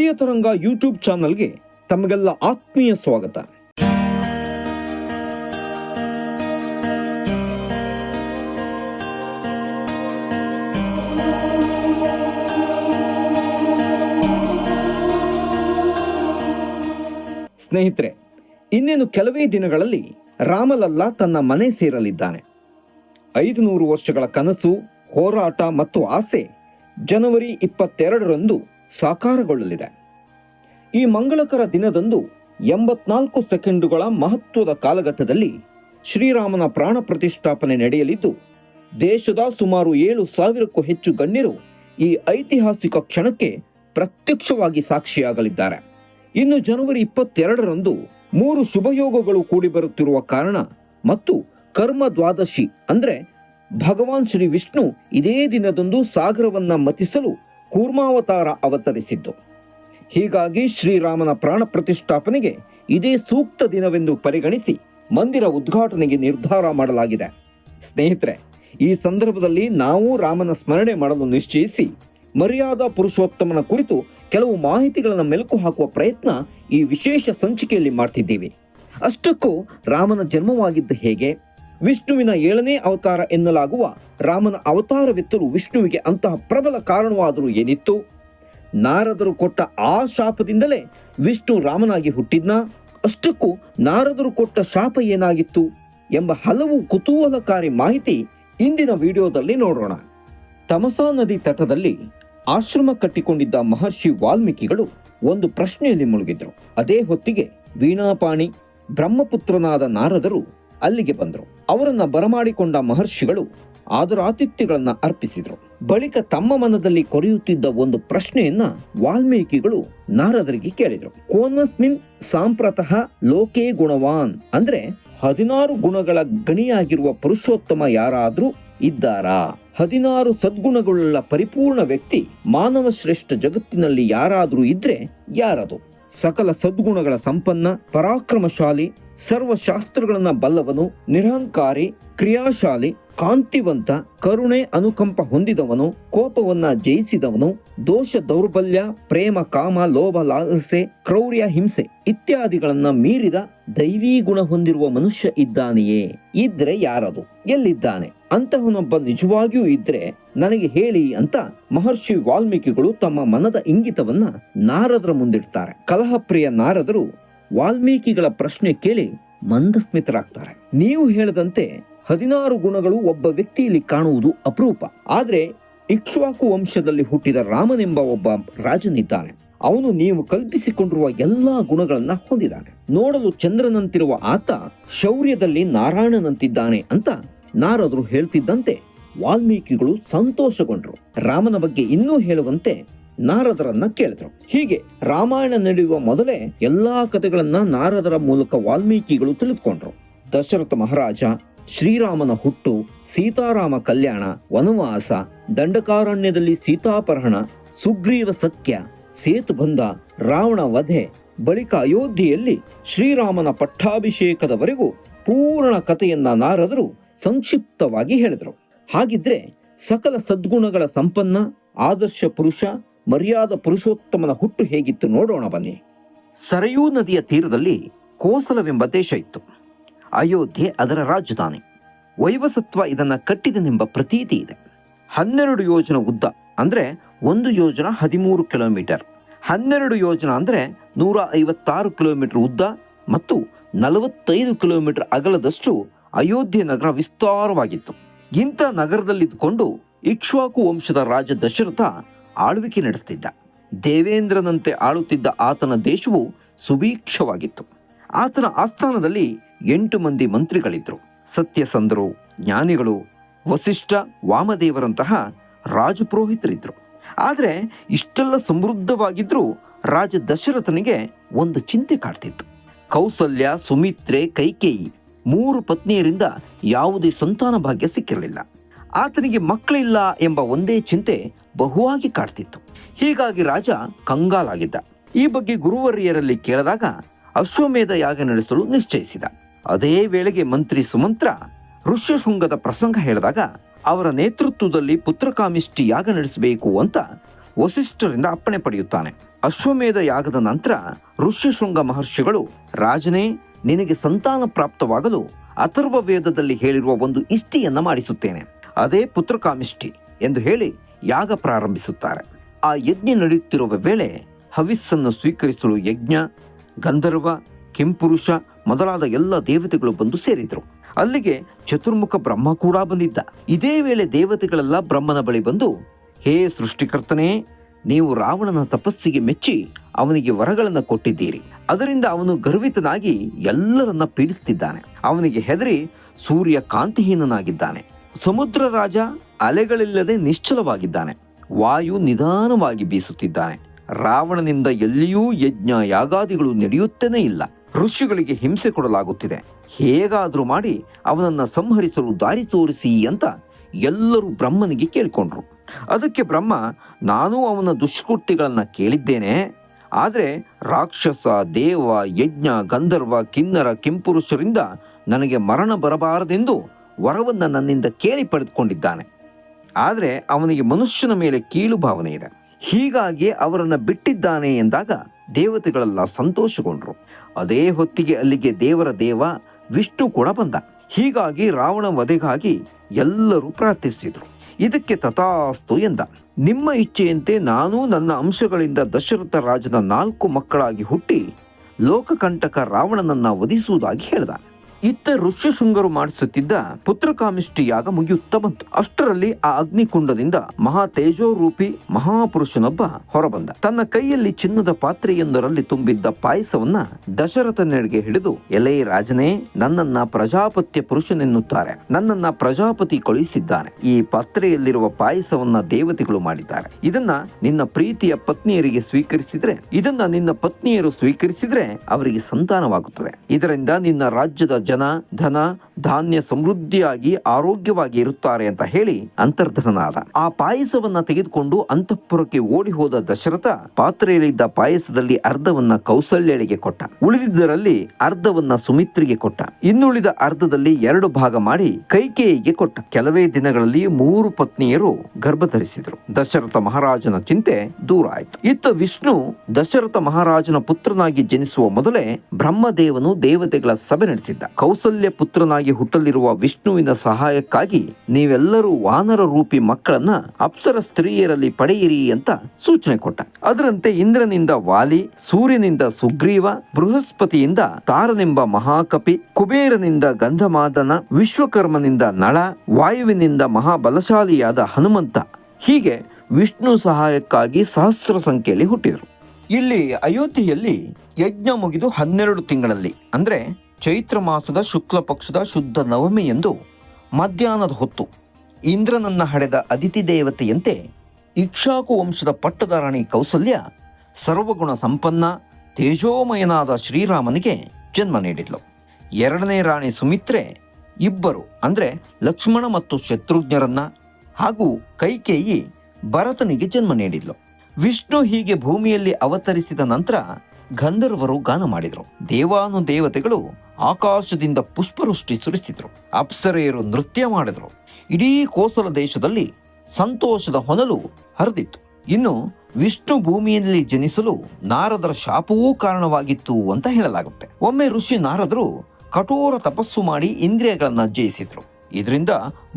ಹೃದಯ ತರಂಗ ಯೂಟ್ಯೂಬ್ ಚಾನಲ್ಗೆ ತಮಗೆಲ್ಲ ಆತ್ಮೀಯ ಸ್ವಾಗತ. ಸ್ನೇಹಿತರೆ, ಇನ್ನೇನು ಕೆಲವೇ ದಿನಗಳಲ್ಲಿ ರಾಮಲಲ್ಲ ತನ್ನ ಮನೆ ಸೇರಲಿದ್ದಾನೆ. ಐದು ನೂರು ವರ್ಷಗಳ ಕನಸು, ಹೋರಾಟ ಮತ್ತು ಆಸೆ ಜನವರಿ ಇಪ್ಪತ್ತೆರಡರಂದು ಸಾಕಾರಗೊಳ್ಳಲಿದೆ. ಈ ಮಂಗಳಕರ ದಿನದಂದು ಎಂಬತ್ನಾಲ್ಕು ಸೆಕೆಂಡುಗಳ ಮಹತ್ವದ ಕಾಲಘಟ್ಟದಲ್ಲಿ ಶ್ರೀರಾಮನ ಪ್ರಾಣ ಪ್ರತಿಷ್ಠಾಪನೆ ನಡೆಯಲಿದ್ದು, ದೇಶದ ಸುಮಾರು ಏಳು ಸಾವಿರಕ್ಕೂ ಹೆಚ್ಚು ಗಣ್ಯರು ಈ ಐತಿಹಾಸಿಕ ಕ್ಷಣಕ್ಕೆ ಪ್ರತ್ಯಕ್ಷವಾಗಿ ಸಾಕ್ಷಿಯಾಗಲಿದ್ದಾರೆ. ಇನ್ನು ಜನವರಿ ಇಪ್ಪತ್ತೆರಡರಂದು ಮೂರು ಶುಭಯೋಗಗಳು ಕೂಡಿ ಬರುತ್ತಿರುವ ಕಾರಣ ಮತ್ತು ಕರ್ಮ ದ್ವಾದಶಿ ಅಂದ್ರೆ ಭಗವಾನ್ ಶ್ರೀ ವಿಷ್ಣು ಇದೇ ದಿನದಂದು ಸಾಗರವನ್ನ ಮತಿಸಲು ಕೂರ್ಮಾವತಾರ ಅವತರಿಸಿದ್ದು. ಹೀಗಾಗಿ ಶ್ರೀರಾಮನ ಪ್ರಾಣ ಪ್ರತಿಷ್ಠಾಪನೆಗೆ ಇದೇ ಸೂಕ್ತ ದಿನವೆಂದು ಪರಿಗಣಿಸಿ ಮಂದಿರ ಉದ್ಘಾಟನೆಗೆ ನಿರ್ಧಾರ ಮಾಡಲಾಗಿದೆ. ಸ್ನೇಹಿತರೆ, ಈ ಸಂದರ್ಭದಲ್ಲಿ ನಾವು ರಾಮನ ಸ್ಮರಣೆ ಮಾಡಲು ನಿಶ್ಚಯಿಸಿ ಮರ್ಯಾದಾ ಪುರುಷೋತ್ತಮನ ಕುರಿತು ಕೆಲವು ಮಾಹಿತಿಗಳನ್ನು ಮೆಲುಕು ಹಾಕುವ ಪ್ರಯತ್ನ ಈ ವಿಶೇಷ ಸಂಚಿಕೆಯಲ್ಲಿ ಮಾಡ್ತಿದ್ದೀವಿ. ಅಷ್ಟಕ್ಕೂ ರಾಮನ ಜನ್ಮವಾಗಿದ್ದ ಹೇಗೆ? ವಿಷ್ಣುವಿನ ಏಳನೇ ಅವತಾರ ಎನ್ನಲಾಗುವ ರಾಮನ ಅವತಾರವೆತ್ತಲು ವಿಷ್ಣುವಿಗೆ ಅಂತಹ ಪ್ರಬಲ ಕಾರಣವಾದರೂ ಏನಿತ್ತು? ನಾರದರು ಕೊಟ್ಟ ಆ ಶಾಪದಿಂದಲೇ ವಿಷ್ಣು ರಾಮನಾಗಿ ಹುಟ್ಟಿದ್ನ? ಅಷ್ಟಕ್ಕೂ ನಾರದರು ಕೊಟ್ಟ ಶಾಪ ಏನಾಗಿತ್ತು ಎಂಬ ಹಲವು ಕುತೂಹಲಕಾರಿ ಮಾಹಿತಿ ಇಂದಿನ ವಿಡಿಯೋದಲ್ಲಿ ನೋಡೋಣ. ತಮಸಾ ನದಿ ತಟದಲ್ಲಿ ಆಶ್ರಮ ಕಟ್ಟಿಕೊಂಡಿದ್ದ ಮಹರ್ಷಿ ವಾಲ್ಮೀಕಿಗಳು ಒಂದು ಪ್ರಶ್ನೆಯಲ್ಲಿ ಮುಳುಗಿದ್ರು. ಅದೇ ಹೊತ್ತಿಗೆ ವೀಣಾಪಾಣಿ ಬ್ರಹ್ಮಪುತ್ರನಾದ ನಾರದರು ಅಲ್ಲಿಗೆ ಬಂದರು. ಅವರನ್ನು ಬರಮಾಡಿಕೊಂಡ ಮಹರ್ಷಿಗಳು ಆದರಾತಿಥ್ಯಗಳನ್ನ ಅರ್ಪಿಸಿದರು. ಬಳಿಕ ತಮ್ಮ ಮನದಲ್ಲಿ ಕೊರೆಯುತ್ತಿದ್ದ ಒಂದು ಪ್ರಶ್ನೆಯನ್ನ ವಾಲ್ಮೀಕಿಗಳು ನಾರದರಿಗೆ ಕೇಳಿದರು. ಕೋನಸ್ಮಿನ್ ಸಾಂಪ್ರತಃ ಲೋಕೇ ಗುಣವಾನ್ ಅಂದ್ರೆ ಹದಿನಾರು ಗುಣಗಳ ಗಣಿಯಾಗಿರುವ ಪುರುಷೋತ್ತಮ ಯಾರಾದ್ರೂ ಇದ್ದಾರಾ? ಹದಿನಾರು ಸದ್ಗುಣಗಳುಳ್ಳ ಪರಿಪೂರ್ಣ ವ್ಯಕ್ತಿ ಮಾನವ ಶ್ರೇಷ್ಠ ಜಗತ್ತಿನಲ್ಲಿ ಯಾರಾದರೂ ಇದ್ರೆ ಯಾರದು? ಸಕಲ ಸದ್ಗುಣಗಳ ಸಂಪನ್ನ, ಪರಾಕ್ರಮಶಾಲಿ ಸರ್ವಶಾಸ್ತ್ರಗಳನ್ನ ಬಲ್ಲವನು, ನಿರಹಂಕಾರಿ, ಕ್ರಿಯಾಶಾಲಿ, ಕಾಂತಿವಂತ, ಕರುಣೆ ಅನುಕಂಪ ಹೊಂದಿದವನು, ಕೋಪವನ್ನ ಜಯಿಸಿದವನು, ದೋಷ ದೌರ್ಬಲ್ಯ, ಪ್ರೇಮ ಕಾಮ ಲೋಭ ಲಾಲಸೆ, ಕ್ರೌರ್ಯ ಹಿಂಸೆ ಇತ್ಯಾದಿಗಳನ್ನ ಮೀರಿದ ದೈವೀ ಗುಣ ಹೊಂದಿರುವ ಮನುಷ್ಯ ಇದ್ದಾನೆಯೇ? ಇದ್ರೆ ಯಾರದು? ಎಲ್ಲಿದ್ದಾನೆ? ಅಂತಹನೊಬ್ಬ ನಿಜವಾಗಿಯೂ ಇದ್ರೆ ನನಗೆ ಹೇಳಿ ಅಂತ ಮಹರ್ಷಿ ವಾಲ್ಮೀಕಿಗಳು ತಮ್ಮ ಮನದ ಇಂಗಿತವನ್ನ ನಾರದರ ಮುಂದಿಡ್ತಾರೆ. ಕಲಹಪ್ರಿಯ ನಾರದರು ವಾಲ್ಮೀಕಿಗಳ ಪ್ರಶ್ನೆ ಕೇಳಿ ಮಂದಸ್ಮಿತರಾಗ್ತಾರೆ. ನೀವು ಹೇಳದಂತೆ ಹದಿನಾರು ಗುಣಗಳು ಒಬ್ಬ ವ್ಯಕ್ತಿಯಲ್ಲಿ ಕಾಣುವುದು ಅಪರೂಪ. ಆದ್ರೆ ಇಕ್ಷ್ವಾಕು ವಂಶದಲ್ಲಿ ಹುಟ್ಟಿದ ರಾಮನೆಂಬ ಒಬ್ಬ ರಾಜನಿದ್ದಾನೆ. ಅವನು ನೀವು ಕಲ್ಪಿಸಿಕೊಂಡಿರುವ ಎಲ್ಲಾ ಗುಣಗಳನ್ನ ಹೊಂದಿದ್ದಾನೆ. ನೋಡಲು ಚಂದ್ರನಂತಿರುವ ಆತ ಶೌರ್ಯದಲ್ಲಿ ನಾರಾಯಣನಂತಿದ್ದಾನೆ ಅಂತ ನಾರದರು ಹೇಳ್ತಿದ್ದಂತೆ ವಾಲ್ಮೀಕಿಗಳು ಸಂತೋಷಗೊಂಡರು. ರಾಮನ ಬಗ್ಗೆ ಇನ್ನೂ ಹೇಳುವಂತೆ ನಾರದರನ್ನ ಕೇಳಿದ್ರು. ಹೀಗೆ ರಾಮಾಯಣ ನಡೆಯುವ ಮೊದಲೇ ಎಲ್ಲಾ ಕಥೆಗಳನ್ನ ನಾರದರ ಮೂಲಕ ವಾಲ್ಮೀಕಿಗಳು ತಿಳಿದುಕೊಂಡ್ರು. ದಶರಥ ಮಹಾರಾಜ, ಶ್ರೀರಾಮನ ಹುಟ್ಟು, ಸೀತಾರಾಮ ಕಲ್ಯಾಣ, ವನವಾಸ, ದಂಡಕಾರಣ್ಯದಲ್ಲಿ ಸೀತಾಪಹರಣ, ಸುಗ್ರೀವ ಸತ್ಯ ಸೇತುಬಂಧ ರಾವಣ ವಧೆ, ಬಳಿಕ ಅಯೋಧ್ಯೆಯಲ್ಲಿ ಶ್ರೀರಾಮನ ಪಟ್ಟಾಭಿಷೇಕದವರೆಗೂ ಪೂರ್ಣ ಕಥೆಯನ್ನ ನಾರದರು ಸಂಕ್ಷಿಪ್ತವಾಗಿ ಹೇಳಿದರು. ಹಾಗಿದ್ರೆ ಸಕಲ ಸದ್ಗುಣಗಳ ಸಂಪನ್ನ, ಆದರ್ಶ ಪುರುಷ ಮರ್ಯಾದ ಪುರುಷೋತ್ತಮನ ಹುಟ್ಟು ಹೇಗಿತ್ತು ನೋಡೋಣ ಬನ್ನಿ. ಸರಯೂ ನದಿಯ ತೀರದಲ್ಲಿ ಕೋಸಲವೆಂಬ ದೇಶ ಇತ್ತು. ಅಯೋಧ್ಯೆ ಅದರ ರಾಜಧಾನಿ. ವೈವಸತ್ವ ಇದನ್ನು ಕಟ್ಟಿದನೆಂಬ ಪ್ರತೀತಿ ಇದೆ. ಹನ್ನೆರಡು ಯೋಜನ ಉದ್ದ ಅಂದರೆ ಒಂದು ಯೋಜನ ಹದಿಮೂರು ಕಿಲೋಮೀಟರ್. ಹನ್ನೆರಡು ಯೋಜನ ಅಂದರೆ ನೂರ ಐವತ್ತಾರು ಕಿಲೋಮೀಟರ್ ಉದ್ದ ಮತ್ತು ನಲವತ್ತೈದು ಕಿಲೋಮೀಟರ್ ಅಗಲದಷ್ಟು ಅಯೋಧ್ಯೆ ನಗರ ವಿಸ್ತಾರವಾಗಿತ್ತು. ಇಂಥ ನಗರದಲ್ಲಿದ್ದುಕೊಂಡು ಇಕ್ಷ್ವಾಕು ವಂಶದ ರಾಜ ದಶರಥ ಆಳ್ವಿಕೆ ನಡೆಸ್ತಿದ್ದ. ದೇವೇಂದ್ರನಂತೆ ಆಳುತ್ತಿದ್ದ ಆತನ ದೇಶವು ಸುಭೀಕ್ಷವಾಗಿತ್ತು. ಆತನ ಆಸ್ಥಾನದಲ್ಲಿ ಎಂಟು ಮಂದಿ ಮಂತ್ರಿಗಳಿದ್ರು. ಸತ್ಯಸಂಧರು ಜ್ಞಾನಿಗಳು, ವಸಿಷ್ಠ ವಾಮದೇವರಂತಹ ರಾಜಪುರೋಹಿತರಿದ್ರು ಆದರೆ ಇಷ್ಟೆಲ್ಲ ಸಮೃದ್ಧವಾಗಿದ್ದರೂ ರಾಜ ದಶರಥನಿಗೆ ಒಂದು ಚಿಂತೆ ಕಾಡ್ತಿತ್ತು. ಕೌಸಲ್ಯ, ಸುಮಿತ್ರೆ, ಕೈಕೇಯಿ ಮೂರು ಪತ್ನಿಯರಿಂದ ಯಾವುದೇ ಸಂತಾನ ಭಾಗ್ಯ ಸಿಕ್ಕಿರಲಿಲ್ಲ. ಆತನಿಗೆ ಮಕ್ಕಳಿಲ್ಲ ಎಂಬ ಒಂದೇ ಚಿಂತೆ ಬಹುವಾಗಿ ಕಾಡ್ತಿತ್ತು. ಹೀಗಾಗಿ ರಾಜ ಕಂಗಾಲಾಗಿದ್ದ. ಈ ಬಗ್ಗೆ ಗುರುವರಿಯರಲ್ಲಿ ಕೇಳಿದಾಗ ಅಶ್ವಮೇಧ ಯಾಗ ನಡೆಸಲು ನಿಶ್ಚಯಿಸಿದ. ಅದೇ ವೇಳೆಗೆ ಮಂತ್ರಿ ಸುಮಂತ್ರ ಋಷ್ಯಶೃಂಗದ ಪ್ರಸಂಗ ಹೇಳಿದಾಗ ಅವರ ನೇತೃತ್ವದಲ್ಲಿ ಪುತ್ರಕಾಮಿಷ್ಟಿ ಯಾಗ ನಡೆಸಬೇಕು ಅಂತ ವಸಿಷ್ಠರಿಂದ ಅಪ್ಪಣೆ ಪಡೆಯುತ್ತಾನೆ. ಅಶ್ವಮೇಧ ಯಾಗದ ನಂತರ ಋಷ್ಯಶೃಂಗ ಮಹರ್ಷಿಗಳು, ರಾಜನೇ, ನಿನಗೆ ಸಂತಾನ ಪ್ರಾಪ್ತವಾಗಲು ಅಥರ್ವ ವೇದದಲ್ಲಿ ಹೇಳಿರುವ ಒಂದು ಇಷ್ಟಿಯನ್ನ ಮಾಡಿಸುತ್ತೇನೆ. ಅದೇ ಪುತ್ರಕಾಮಿಷ್ಠಿ ಎಂದು ಹೇಳಿ ಯಾಗ ಪ್ರಾರಂಭಿಸುತ್ತಾರೆ. ಆ ಯಜ್ಞ ನಡೆಯುತ್ತಿರುವ ವೇಳೆ ಹವಿಸ್ಸನ್ನು ಸ್ವೀಕರಿಸಲು ಯಜ್ಞ, ಗಂಧರ್ವ, ಕೆಂಪುರುಷ ಮೊದಲಾದ ಎಲ್ಲ ದೇವತೆಗಳು ಬಂದು ಸೇರಿದರು. ಅಲ್ಲಿಗೆ ಚತುರ್ಮುಖ ಬ್ರಹ್ಮ ಕೂಡ ಬಂದಿದ್ದ. ಇದೇ ವೇಳೆ ದೇವತೆಗಳೆಲ್ಲ ಬ್ರಹ್ಮನ ಬಳಿ ಬಂದು, ಹೇ ಸೃಷ್ಟಿಕರ್ತನೇ, ನೀವು ರಾವಣನ ತಪಸ್ಸಿಗೆ ಮೆಚ್ಚಿ ಅವನಿಗೆ ವರಗಳನ್ನು ಕೊಟ್ಟಿದ್ದೀರಿ. ಅದರಿಂದ ಅವನು ಗರ್ವಿತನಾಗಿ ಎಲ್ಲರನ್ನ ಪೀಡಿಸುತ್ತಿದ್ದಾನೆ ಅವನಿಗೆ ಹೆದರಿ ಸೂರ್ಯ ಕಾಂತಿಹೀನನಾಗಿದ್ದಾನೆ. ಸಮುದ್ರ ರಾಜ ಅಲೆಗಳಿಲ್ಲದೆ ನಿಶ್ಚಲವಾಗಿದ್ದಾನೆ. ವಾಯು ನಿಧಾನವಾಗಿ ಬೀಸುತ್ತಿದ್ದಾನೆ. ರಾವಣನಿಂದ ಎಲ್ಲಿಯೂ ಯಜ್ಞ ಯಾಗಾದಿಗಳು ನಡೆಯುತ್ತೇನೇ ಇಲ್ಲ. ಋಷಿಗಳಿಗೆ ಹಿಂಸೆ ಕೊಡಲಾಗುತ್ತಿದೆ. ಹೇಗಾದರೂ ಮಾಡಿ ಅವನನ್ನ ಸಂಹರಿಸಲು ದಾರಿ ತೋರಿಸಿ ಅಂತ ಎಲ್ಲರೂ ಬ್ರಹ್ಮನಿಗೆ ಕೇಳಿಕೊಂಡ್ರು. ಅದಕ್ಕೆ ಬ್ರಹ್ಮ, ನಾನು ಅವನ ದುಷ್ಕೃತಿಗಳನ್ನು ಕೇಳಿದ್ದೇನೆ. ಆದರೆ ರಾಕ್ಷಸ, ದೇವ, ಯಜ್ಞ, ಗಂಧರ್ವ, ಕಿನ್ನರ, ಕೆಂಪುರುಷರಿಂದ ನನಗೆ ಮರಣ ಬರಬಾರದೆಂದು ವರವನ್ನು ನನ್ನಿಂದ ಕೇಳಿ ಪಡೆದುಕೊಂಡಿದ್ದಾನೆ. ಆದರೆ ಅವನಿಗೆ ಮನುಷ್ಯನ ಮೇಲೆ ಕೀಳು ಭಾವನೆ ಇದೆ. ಹೀಗಾಗಿ ಅವರನ್ನು ಬಿಟ್ಟಿದ್ದಾನೆ ಎಂದಾಗ ದೇವತೆಗಳೆಲ್ಲ ಸಂತೋಷಗೊಂಡರು. ಅದೇ ಹೊತ್ತಿಗೆ ಅಲ್ಲಿಗೆ ದೇವರ ದೇವ ವಿಷ್ಣು ಕೂಡ ಬಂದ. ಹೀಗಾಗಿ ರಾವಣ ವಧೆಗಾಗಿ ಎಲ್ಲರೂ ಪ್ರಾರ್ಥಿಸಿದರು. ಇದಕ್ಕೆ ತಥಾಸ್ತು ಎಂದ. ನಿಮ್ಮ ಇಚ್ಛೆಯಂತೆ ನಾನು ನನ್ನ ಅಂಶಗಳಿಂದ ದಶರಥ ರಾಜನ ನಾಲ್ಕು ಮಕ್ಕಳಾಗಿ ಹುಟ್ಟಿ ಲೋಕಕಂಟಕ ರಾವಣನನ್ನ ವಧಿಸುವುದಾಗಿ ಹೇಳ್ದ. ಇತ್ತ ಋಷ್ಯಶೃಂಗರು ಮಾಡಿಸುತ್ತಿದ್ದ ಪುತ್ರಕಾಮಿಷ್ಟಿ ಯಾಗ ಮುಗಿಯುತ್ತಾ ಬಂತು. ಅಷ್ಟರಲ್ಲಿ ಆ ಅಗ್ನಿಕುಂಡದಿಂದ ಮಹಾ ತೇಜೋರೂಪಿ ಮಹಾಪುರುಷನೊಬ್ಬ ಹೊರಬಂದ. ತನ್ನ ಕೈಯಲ್ಲಿ ಚಿನ್ನದ ಪಾತ್ರೆಯೊಂದರಲ್ಲಿ ತುಂಬಿದ್ದ ಪಾಯಸವನ್ನ ದಶರಥನೆಡೆಗೆ ಹಿಡಿದು, ಎಲೇ ರಾಜನೇ, ನನ್ನನ್ನ ಪ್ರಜಾಪತ್ಯ ಪುರುಷನೆನ್ನುತ್ತಾರೆ. ನನ್ನನ್ನ ಪ್ರಜಾಪತಿ ಕಳುಹಿಸಿದ್ದಾನೆ. ಈ ಪಾತ್ರೆಯಲ್ಲಿರುವ ಪಾಯಸವನ್ನ ದೇವತೆಗಳು ಮಾಡಿದ್ದಾರೆ. ಇದನ್ನ ನಿನ್ನ ಪ್ರೀತಿಯ ಪತ್ನಿಯರಿಗೆ ಸ್ವೀಕರಿಸಿದ್ರೆ, ಇದನ್ನ ನಿನ್ನ ಪತ್ನಿಯರು ಸ್ವೀಕರಿಸಿದ್ರೆ ಅವರಿಗೆ ಸಂತಾನವಾಗುತ್ತದೆ. ಇದರಿಂದ ನಿನ್ನ ರಾಜ್ಯದ ಜನ, ಧನ, ಧಾನ್ಯ ಸಮೃದ್ಧಿಯಾಗಿ, ಆರೋಗ್ಯವಾಗಿ ಇರುತ್ತಾರೆ ಅಂತ ಹೇಳಿ ಅಂತರ್ಧನಾದ ಆ ಪಾಯಸವನ್ನ ತೆಗೆದುಕೊಂಡು ಅಂತಃಪುರಕ್ಕೆ ಓಡಿ ಹೋದ ದಶರಥ ಪಾತ್ರೆಯಲ್ಲಿದ್ದ ಪಾಯಸದಲ್ಲಿ ಅರ್ಧವನ್ನ ಕೌಸಲ್ಯಳಿಗೆ ಕೊಟ್ಟ. ಉಳಿದಿದ್ದರಲ್ಲಿ ಅರ್ಧವನ್ನ ಸುಮಿತ್ರಿಗೆ ಕೊಟ್ಟ. ಇನ್ನುಳಿದ ಅರ್ಧದಲ್ಲಿ ಎರಡು ಭಾಗ ಮಾಡಿ ಕೈಕೇಯಿಗೆ ಕೊಟ್ಟ. ಕೆಲವೇ ದಿನಗಳಲ್ಲಿ ಮೂರು ಪತ್ನಿಯರು ಗರ್ಭ ಧರಿಸಿದರು ದಶರಥ ಮಹಾರಾಜನ ಚಿಂತೆ ದೂರ ಆಯಿತು. ಇತ್ತ ವಿಷ್ಣು ದಶರಥ ಮಹಾರಾಜನ ಪುತ್ರನಾಗಿ ಜನಿಸುವ ಮೊದಲೇ ಬ್ರಹ್ಮದೇವನು ದೇವತೆಗಳ ಸಭೆ ನಡೆಸಿದ್ದ. ಕೌಸಲ್ಯ ಪುತ್ರನಾಗಿ ಹುಟ್ಟಲಿರುವ ವಿಷ್ಣುವಿನ ಸಹಾಯಕ್ಕಾಗಿ ನೀವೆಲ್ಲರೂ ವಾನರ ರೂಪಿ ಮಕ್ಕಳನ್ನ ಅಪ್ಸರ ಸ್ತ್ರೀಯರಲ್ಲಿ ಪಡೆಯಿರಿ ಅಂತ ಸೂಚನೆ ಕೊಟ್ಟ. ಅದರಂತೆ ಇಂದ್ರನಿಂದ ವಾಲಿ, ಸೂರ್ಯನಿಂದ ಸುಗ್ರೀವ, ಬೃಹಸ್ಪತಿಯಿಂದ ತಾರನೆಂಬ ಮಹಾಕಪಿ, ಕುಬೇರನಿಂದ ಗಂಧಮಾದನ, ವಿಶ್ವಕರ್ಮನಿಂದ ನಳ, ವಾಯುವಿನಿಂದ ಮಹಾಬಲಶಾಲಿಯಾದ ಹನುಮಂತ. ಹೀಗೆ ವಿಷ್ಣು ಸಹಾಯಕ್ಕಾಗಿ ಸಹಸ್ರ ಸಂಖ್ಯೆಯಲ್ಲಿ ಹುಟ್ಟಿದರು. ಇಲ್ಲಿ ಅಯೋಧ್ಯೆಯಲ್ಲಿ ಯಜ್ಞ ಮುಗಿದು ಹನ್ನೆರಡು ತಿಂಗಳಲ್ಲಿ, ಅಂದ್ರೆ ಚೈತ್ರ ಮಾಸದ ಶುಕ್ಲ ಪಕ್ಷದ ಶುದ್ಧ ನವಮಿ ಎಂದು ಮಧ್ಯಾಹ್ನದ ಹೊತ್ತು ಇಂದ್ರನನ್ನ ಹಡೆದ ಅದಿತಿ ದೇವತೆಯಂತೆ ಇಕ್ಷಾಕು ವಂಶದ ಪಟ್ಟದಾರಾಣಿ ಕೌಸಲ್ಯ ಸರ್ವಗುಣ ಸಂಪನ್ನ ತೇಜೋಮಯನಾದ ಶ್ರೀರಾಮನಿಗೆ ಜನ್ಮ ನೀಡಿದ್ಲು. ಎರಡನೇ ರಾಣಿ ಸುಮಿತ್ರೆ ಇಬ್ಬರು, ಅಂದ್ರೆ ಲಕ್ಷ್ಮಣ ಮತ್ತು ಶತ್ರುಘ್ನರನ್ನ ಹಾಗೂ ಕೈಕೇಯಿ ಭರತನಿಗೆ ಜನ್ಮ ನೀಡಿದ್ಲು. ವಿಷ್ಣು ಹೀಗೆ ಭೂಮಿಯಲ್ಲಿ ಅವತರಿಸಿದ ನಂತರ ಗಂಧರ್ವರು ಗಾನ ಮಾಡಿದರು. ದೇವಾನು ದೇವತೆಗಳು ಆಕಾಶದಿಂದ ಪುಷ್ಪವೃಷ್ಟಿ ಸುರಿಸಿದರು. ಅಪ್ಸರೆಯರು ನೃತ್ಯ ಮಾಡಿದರು. ಇಡೀ ಕೋಸಲ ದೇಶದಲ್ಲಿ ಸಂತೋಷದ ಹೊನಲು ಹರಿದಿತ್ತು. ಇನ್ನು ವಿಷ್ಣು ಭೂಮಿಯಲ್ಲಿ ಜನಿಸಲು ನಾರದರ ಶಾಪವೂ ಕಾರಣವಾಗಿತ್ತು ಅಂತ ಹೇಳಲಾಗುತ್ತೆ. ಒಮ್ಮೆ ಋಷಿ ನಾರದರು ಕಠೋರ ತಪಸ್ಸು ಮಾಡಿ ಇಂದ್ರಿಯಗಳನ್ನ ಜಯಿಸಿದ್ರು. ಇದರಿಂದ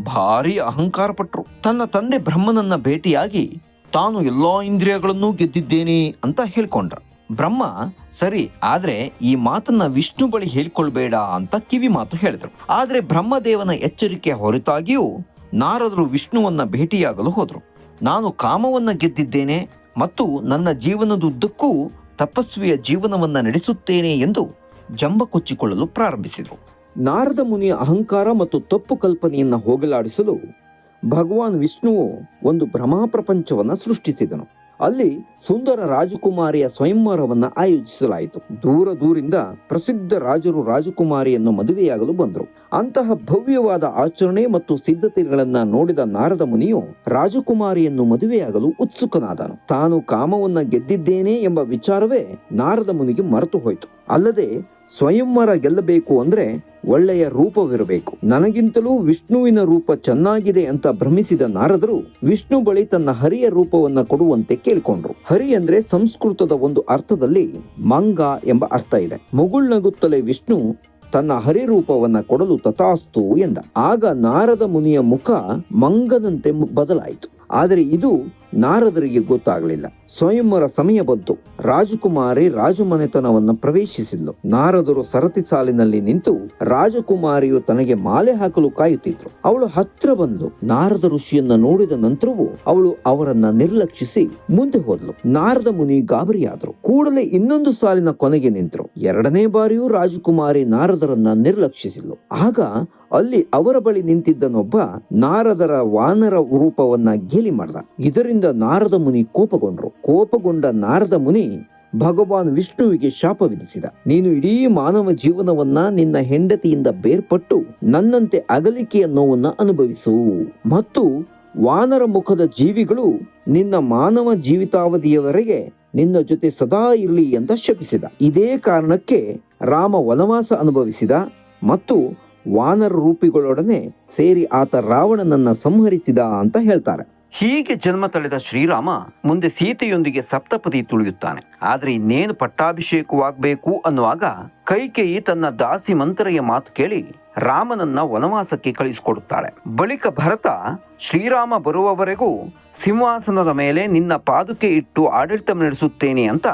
ಭಾರಿ ಅಹಂಕಾರ ಪಟ್ಟರು ತನ್ನ ತಂದೆ ಬ್ರಹ್ಮನನ್ನ ಭೇಟಿಯಾಗಿ, ತಾನು ಎಲ್ಲಾ ಇಂದ್ರಿಯಗಳನ್ನೂ ಗೆದ್ದಿದ್ದೇನೆ ಅಂತ ಹೇಳ್ಕೊಂಡ್ರ. ಬ್ರಹ್ಮ, ಸರಿ, ಆದ್ರೆ ಈ ಮಾತನ್ನ ವಿಷ್ಣು ಬಳಿ ಹೇಳ್ಕೊಳ್ಬೇಡ ಅಂತ ಕಿವಿ ಮಾತು ಹೇಳಿದ್ರು. ಆದ್ರೆ ಬ್ರಹ್ಮದೇವನ ಎಚ್ಚರಿಕೆ ಹೊರತಾಗಿಯೂ ನಾರದರು ವಿಷ್ಣುವನ್ನ ಭೇಟಿಯಾಗಲು ಹೋದರು. ನಾನು ಕಾಮವನ್ನ ಗೆದ್ದಿದ್ದೇನೆ ಮತ್ತು ನನ್ನ ಜೀವನದುದ್ದಕ್ಕೂ ತಪಸ್ವಿಯ ಜೀವನವನ್ನ ನಡೆಸುತ್ತೇನೆ ಎಂದು ಜಂಬ ಕೊಚ್ಚಿಕೊಳ್ಳಲು ಪ್ರಾರಂಭಿಸಿದರು. ನಾರದ ಮುನಿಯ ಅಹಂಕಾರ ಮತ್ತು ತಪ್ಪು ಕಲ್ಪನೆಯನ್ನ ಹೋಗಲಾಡಿಸಲು ಭಗವಾನ್ ವಿಷ್ಣುವು ಒಂದು ಭ್ರಮಾ ಪ್ರಪಂಚವನ್ನ ಸೃಷ್ಟಿಸಿದನು. ಅಲ್ಲಿ ಸುಂದರ ರಾಜಕುಮಾರಿಯ ಸ್ವಯಂವರವನ್ನು ಆಯೋಜಿಸಲಾಯಿತು. ದೂರ ದೂರಿಂದ ಪ್ರಸಿದ್ಧ ರಾಜರು ರಾಜಕುಮಾರಿಯನ್ನು ಮದುವೆಯಾಗಲು ಬಂದರು. ಅಂತಹ ಭವ್ಯವಾದ ಆಚರಣೆ ಮತ್ತು ಸಿದ್ಧತೆಗಳನ್ನು ನೋಡಿದ ನಾರದ ಮುನಿಯು ರಾಜಕುಮಾರಿಯನ್ನು ಮದುವೆಯಾಗಲು ಉತ್ಸುಕನಾದನು. ತಾನು ಕಾಮವನ್ನ ಗೆದ್ದಿದ್ದೇನೆ ಎಂಬ ವಿಚಾರವೇ ನಾರದ ಮುನಿಗೆ ಮರೆತು ಹೋಯಿತು. ಅಲ್ಲದೆ ಸ್ವಯಂವರ ಗೆಲ್ಲಬೇಕು ಅಂದ್ರೆ ಒಳ್ಳೆಯ ರೂಪವಿರಬೇಕು. ನನಗಿಂತಲೂ ವಿಷ್ಣುವಿನ ರೂಪ ಚೆನ್ನಾಗಿದೆ ಅಂತ ಭ್ರಮಿಸಿದ ನಾರದರು ವಿಷ್ಣು ಬಳಿ ತನ್ನ ಹರಿಯ ರೂಪವನ್ನ ಕೊಡುವಂತೆ ಕೇಳಿಕೊಂಡ್ರು. ಹರಿ ಅಂದ್ರೆ ಸಂಸ್ಕೃತದ ಒಂದು ಅರ್ಥದಲ್ಲಿ ಮಂಗ ಎಂಬ ಅರ್ಥ ಇದೆ. ಮುಗುಳ್ನಗುತ್ತಲೇ ವಿಷ್ಣು ತನ್ನ ಹರಿರೂಪವನ್ನ ಕೊಡಲು ತಥಾಸ್ತು ಎಂದ. ಆಗ ನಾರದ ಮುನಿಯ ಮುಖ ಮಂಗನಂತೆ ಬದಲಾಯಿತು. ಆದರೆ ಇದು ನಾರದರಿಗೆ ಗೊತ್ತಾಗಲಿಲ್ಲ. ಸ್ವಯಂವರ ಸಮಯ ಬಂತು. ರಾಜಕುಮಾರಿ ರಾಜಮನೆತನವನ್ನು ಪ್ರವೇಶಿಸಿದ್ಲು. ನಾರದರು ಸರತಿ ಸಾಲಿನಲ್ಲಿ ನಿಂತು ರಾಜಕುಮಾರಿಯು ತನಗೆ ಮಾಲೆ ಹಾಕಲು ಕಾಯುತ್ತಿದ್ರು. ಅವಳು ಹತ್ರ ಬಂದು ನಾರದ ಋಷಿಯನ್ನ ನೋಡಿದ ನಂತರವೂ ಅವಳು ಅವರನ್ನ ನಿರ್ಲಕ್ಷಿಸಿ ಮುಂದೆ ಹೋದ್ಲು. ನಾರದ ಮುನಿ ಗಾಬರಿಯಾದರು. ಕೂಡಲೇ ಇನ್ನೊಂದು ಸಾಲಿನ ಕೊನೆಗೆ ನಿಂತರು. ಎರಡನೇ ಬಾರಿಯೂ ರಾಜಕುಮಾರಿ ನಾರದರನ್ನ ನಿರ್ಲಕ್ಷಿಸಿದ್ಲು. ಆಗ ಅಲ್ಲಿ ಅವರ ಬಳಿ ನಿಂತಿದ್ದನೊಬ್ಬ ನಾರದರ ವಾನರ ರೂಪವನ್ನ ಗೇಲಿ ಮಾಡ್ದ. ಇದರಿಂದ ನಾರದ ಮುನಿ ಕೋಪಗೊಂಡ್ರು. ಕೋಪಗೊಂಡ ನಾರದ ಮುನಿ ಭಗವಾನ್ ವಿಷ್ಣುವಿಗೆ ಶಾಪ ವಿಧಿಸಿದ. ನೀನು ಇಡೀ ಮಾನವ ಜೀವನವನ್ನ ನಿನ್ನ ಹೆಂಡತಿಯಿಂದ ಬೇರ್ಪಟ್ಟು ನನ್ನಂತೆ ಅಗಲಿಕೆಯ ನೋವನ್ನ ಅನುಭವಿಸು. ಮತ್ತು ವಾನರ ಮುಖದ ಜೀವಿಗಳು ನಿನ್ನ ಮಾನವ ಜೀವಿತಾವಧಿಯವರೆಗೆ ನಿನ್ನ ಜೊತೆ ಸದಾ ಇರಲಿ ಅಂತ ಶಪಿಸಿದ. ಇದೇ ಕಾರಣಕ್ಕೆ ರಾಮ ವನವಾಸ ಅನುಭವಿಸಿದ ಮತ್ತು ವಾನರ ರೂಪಿಗಳೊಡನೆ ಸೇರಿ ಆತ ರಾವಣನನ್ನ ಸಂಹರಿಸಿದ ಅಂತ ಹೇಳ್ತಾರೆ. ಹೀಗೆ ಜನ್ಮ ತಳೆದ ಶ್ರೀರಾಮ ಮುಂದೆ ಸೀತೆಯೊಂದಿಗೆ ಸಪ್ತಪದಿ ತುಳಿಯುತ್ತಾನೆ. ಆದರೆ ಇನ್ನೇನು ಪಟ್ಟಾಭಿಷೇಕವಾಗಬೇಕು ಅನ್ನುವಾಗ ಕೈಕೇಯಿ ತನ್ನ ದಾಸಿ ಮಂತ್ರೆಯ ಮಾತು ಕೇಳಿ ರಾಮನನ್ನ ವನವಾಸಕ್ಕೆ ಕಳಿಸಿಕೊಡುತ್ತಾಳೆ. ಬಳಿಕ ಭರತ ಶ್ರೀರಾಮ ಬರುವವರೆಗೂ ಸಿಂಹಾಸನದ ಮೇಲೆ ನಿನ್ನ ಪಾದುಕೆ ಇಟ್ಟು ಆಡಳಿತ ನಡೆಸುತ್ತೇನೆ ಅಂತ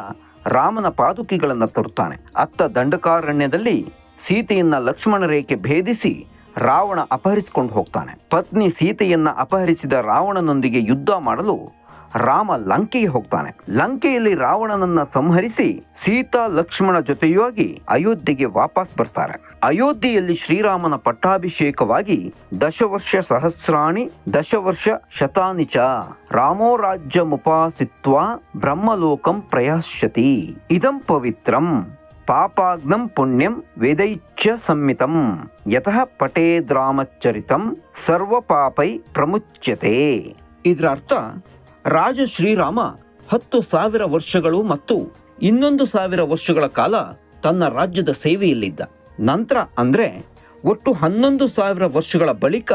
ರಾಮನ ಪಾದುಕೆಗಳನ್ನು ತರುತ್ತಾನೆ. ಅತ್ತ ದಂಡಕಾರಣ್ಯದಲ್ಲಿ ಸೀತೆಯನ್ನ ಲಕ್ಷ್ಮಣ ರೇಖೆ ಭೇದಿಸಿ ರಾವಣ ಅಪಹರಿಸಿಕೊಂಡು ಹೋಗ್ತಾನೆ. ಪತ್ನಿ ಸೀತೆಯನ್ನ ಅಪಹರಿಸಿದ ರಾವಣನೊಂದಿಗೆ ಯುದ್ಧ ಮಾಡಲು ರಾಮ ಲಂಕೆಗೆ ಹೋಗ್ತಾನೆ. ಲಂಕೆಯಲ್ಲಿ ರಾವಣನನ್ನ ಸಂಹರಿಸಿ ಸೀತಾ ಲಕ್ಷ್ಮಣ ಜೊತೆಯಾಗಿ ಅಯೋಧ್ಯೆಗೆ ವಾಪಸ್ ಬರ್ತಾರೆ. ಅಯೋಧ್ಯೆಯಲ್ಲಿ ಶ್ರೀರಾಮನ ಪಟ್ಟಾಭಿಷೇಕವಾಗಿ ದಶವರ್ಷ ಸಹಸ್ರಾಣಿ, ದಶವರ್ಷ ಶತಾನಿ ಚ ರಾಮೋ ರಾಜ್ಯ ಮುಪಾಸಿತ್ವ ಬ್ರಹ್ಮಲೋಕಂ ಪ್ರಯಾಶ್ಯತಿ. ಇದಂ ಪವಿತ್ರಂ. ಪಾಪಾಗ್ನಂ ಪುಣ್ಯಂ ವೇದೈಚ್ಛ ಸಂಮಿತಂ ಯತಃ ಪಟೇದ್ರಾಮಚರಿತಂ ಸರ್ವ ಪಾಪೈ ಪ್ರಮುಚ್ಯತೆ. ಇದರ ಅರ್ಥ ರಾಜ ಶ್ರೀರಾಮ ಹತ್ತು ಸಾವಿರ ವರ್ಷಗಳು ಮತ್ತು ಇನ್ನೊಂದು ಸಾವಿರ ವರ್ಷಗಳ ಕಾಲ ತನ್ನ ರಾಜ್ಯದ ಸೇವೆಯಲ್ಲಿದ್ದ. ನಂತರ ಅಂದ್ರೆ ಒಟ್ಟು ಹನ್ನೊಂದು ಸಾವಿರ ವರ್ಷಗಳ ಬಳಿಕ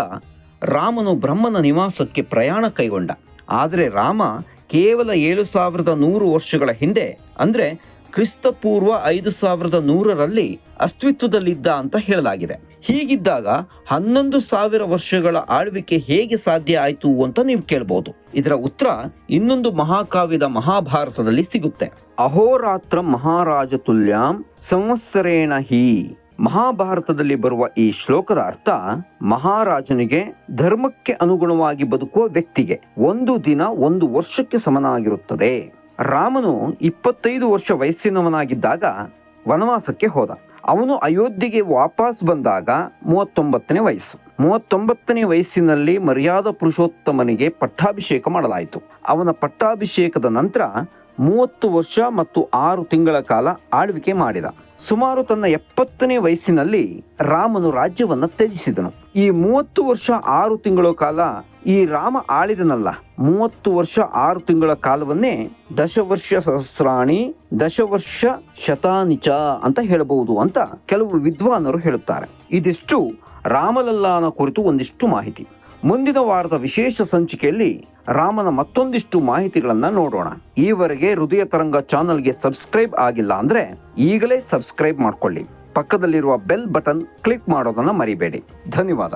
ರಾಮನು ಬ್ರಹ್ಮನ ನಿವಾಸಕ್ಕೆ ಪ್ರಯಾಣ ಕೈಗೊಂಡ. ಆದರೆ ರಾಮ ಕೇವಲ ಏಳು ಸಾವಿರದ ನೂರು ವರ್ಷಗಳ ಹಿಂದೆ ಅಂದ್ರೆ ಕ್ರಿಸ್ತಪೂರ್ವ ಐದು ಸಾವಿರದ ನೂರರಲ್ಲಿ ಅಸ್ತಿತ್ವದಲ್ಲಿದ್ದ ಅಂತ ಹೇಳಲಾಗಿದೆ. ಹೀಗಿದ್ದಾಗ ಹನ್ನೊಂದು ಸಾವಿರ ವರ್ಷಗಳ ಆಳ್ವಿಕೆ ಹೇಗೆ ಸಾಧ್ಯ ಆಯಿತು ಅಂತ ನೀವು ಕೇಳಬಹುದು ಇದರ ಉತ್ತರ ಇನ್ನೊಂದು ಮಹಾಕಾವ್ಯದ ಮಹಾಭಾರತದಲ್ಲಿ ಸಿಗುತ್ತೆ. ಅಹೋರಾತ್ರ ಮಹಾರಾಜ ತುಲ್ಯಾಂ ಸಂವತ್ಸರೇಣ ಹಿ. ಮಹಾಭಾರತದಲ್ಲಿ ಬರುವ ಈ ಶ್ಲೋಕದ ಅರ್ಥ ಮಹಾರಾಜನಿಗೆ ಧರ್ಮಕ್ಕೆ ಅನುಗುಣವಾಗಿ ಬದುಕುವ ವ್ಯಕ್ತಿಗೆ ಒಂದು ದಿನ ಒಂದು ವರ್ಷಕ್ಕೆ ಸಮನಾಗಿರುತ್ತದೆ. ರಾಮನು ಇಪ್ಪತ್ತೈದು ವರ್ಷ ವಯಸ್ಸಿನವನಾಗಿದ್ದಾಗ ವನವಾಸಕ್ಕೆ ಹೋದ. ಅವನು ಅಯೋಧ್ಯೆಗೆ ವಾಪಸ್ ಬಂದಾಗ ಮೂವತ್ತೊಂಬತ್ತನೇ ವಯಸ್ಸು. ಮೂವತ್ತೊಂಬತ್ತನೇ ವಯಸ್ಸಿನಲ್ಲಿ ಮರ್ಯಾದ ಪುರುಷೋತ್ತಮನಿಗೆ ಪಟ್ಟಾಭಿಷೇಕ ಮಾಡಲಾಯಿತು. ಅವನ ಪಟ್ಟಾಭಿಷೇಕದ ನಂತರ ಮೂವತ್ತು ವರ್ಷ ಮತ್ತು ಆರು ತಿಂಗಳ ಕಾಲ ಆಳ್ವಿಕೆ ಮಾಡಿದ. ಸುಮಾರು ತನ್ನ ಎಪ್ಪತ್ತನೇ ವಯಸ್ಸಿನಲ್ಲಿ ರಾಮನು ರಾಜ್ಯವನ್ನ ತ್ಯಜಿಸಿದನು. ಈ ಮೂವತ್ತು ವರ್ಷ ಆರು ತಿಂಗಳ ಕಾಲ ಈ ರಾಮ ಆಳಿದನಲ್ಲ. ಮೂವತ್ತು ವರ್ಷ ಆರು ತಿಂಗಳ ಕಾಲವನ್ನೇ ದಶವರ್ಷ ಸಹಸ್ರಾಣಿ, ದಶವರ್ಷ ಶತಾನಿಚ ಅಂತ ಹೇಳಬಹುದು ಅಂತ ಕೆಲವು ವಿದ್ವಾನರು ಹೇಳುತ್ತಾರೆ. ಇದಿಷ್ಟು ರಾಮಲಲ್ಲಾನ ಕುರಿತು ಒಂದಿಷ್ಟು ಮಾಹಿತಿ. ಮುಂದಿನ ವಾರದ ವಿಶೇಷ ಸಂಚಿಕೆಯಲ್ಲಿ ರಾಮನ ಮತ್ತೊಂದಿಷ್ಟು ಮಾಹಿತಿಗಳನ್ನು ನೋಡೋಣ. ಈವರೆಗೆ ಹೃದಯ ತರಂಗ ಚಾನಲ್ಗೆ ಸಬ್ಸ್ಕ್ರೈಬ್ ಆಗಿಲ್ಲ ಅಂದ್ರೆ ಈಗಲೇ ಸಬ್ಸ್ಕ್ರೈಬ್ ಮಾಡ್ಕೊಳ್ಳಿ. ಪಕ್ಕದಲ್ಲಿರುವ ಬೆಲ್ ಬಟನ್ ಕ್ಲಿಕ್ ಮಾಡೋದನ್ನ ಮರಿಬೇಡಿ. ಧನ್ಯವಾದ.